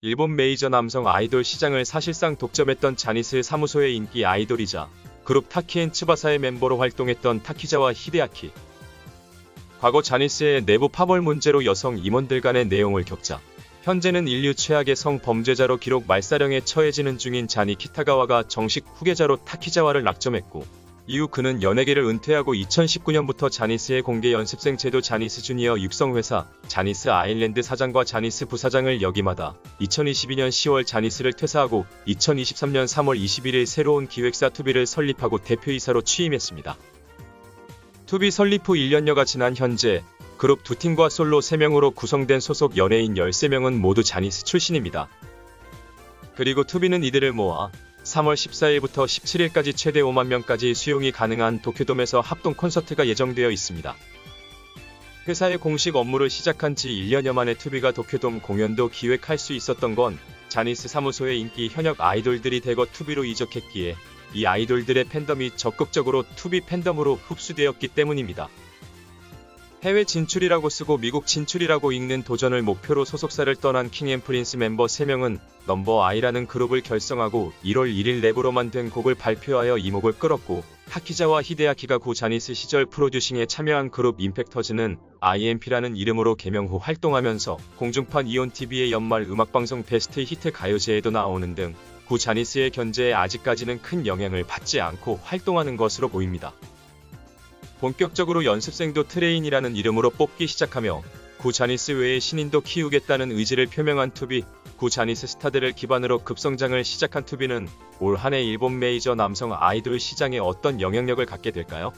일본 메이저 남성 아이돌 시장을 사실상 독점했던 자니스 사무소의 인기 아이돌이자 그룹 타키엔 츠바사의 멤버로 활동했던 타키자와 히데아키. 과거 자니스의 내부 파벌 문제로 여성 임원들 간의 내용을 겪자 현재는 인류 최악의 성범죄자로 기록 말사령에 처해지는 중인 자니 키타가와가 정식 후계자로 타키자와를 낙점했고 이후 그는 연예계를 은퇴하고 2019년부터 자니스의 공개 연습생 제도 자니스 주니어 육성회사 자니스 아일랜드 사장과 자니스 부사장을 역임하다 2022년 10월 자니스를 퇴사하고 2023년 3월 21일 새로운 기획사 투비를 설립하고 대표이사로 취임했습니다. 투비 설립 후 1년여가 지난 현재 그룹 두 팀과 솔로 3명으로 구성된 소속 연예인 13명은 모두 자니스 출신입니다. 그리고 투비는 이들을 모아 3월 14일부터 17일까지 최대 5만 명까지 수용이 가능한 도쿄돔에서 합동 콘서트가 예정되어 있습니다. 회사의 공식 업무를 시작한 지 1년여 만에 투비가 도쿄돔 공연도 기획할 수 있었던 건 자니스 사무소의 인기 현역 아이돌들이 대거 투비로 이적했기에 이 아이돌들의 팬덤이 적극적으로 투비 팬덤으로 흡수되었기 때문입니다. 해외 진출이라고 쓰고 미국 진출이라고 읽는 도전을 목표로 소속사를 떠난 킹앤프린스 멤버 3명은 넘버 아이라는 그룹을 결성하고 1월 1일 랩으로만 된 곡을 발표하여 이목을 끌었고 타키자와 히데아키가 구 자니스 시절 프로듀싱에 참여한 그룹 임팩터즈는 IMP라는 이름으로 개명 후 활동하면서 공중판 이온TV의 연말 음악방송 베스트 히트 가요제에도 나오는 등 구 자니스의 견제에 아직까지는 큰 영향을 받지 않고 활동하는 것으로 보입니다. 본격적으로 연습생도 트레인이라는 이름으로 뽑기 시작하며 구 자니스 외의 신인도 키우겠다는 의지를 표명한 투비, 구 자니스 스타들을 기반으로 급성장을 시작한 투비는 올 한해 일본 메이저 남성 아이돌 시장에 어떤 영향력을 갖게 될까요?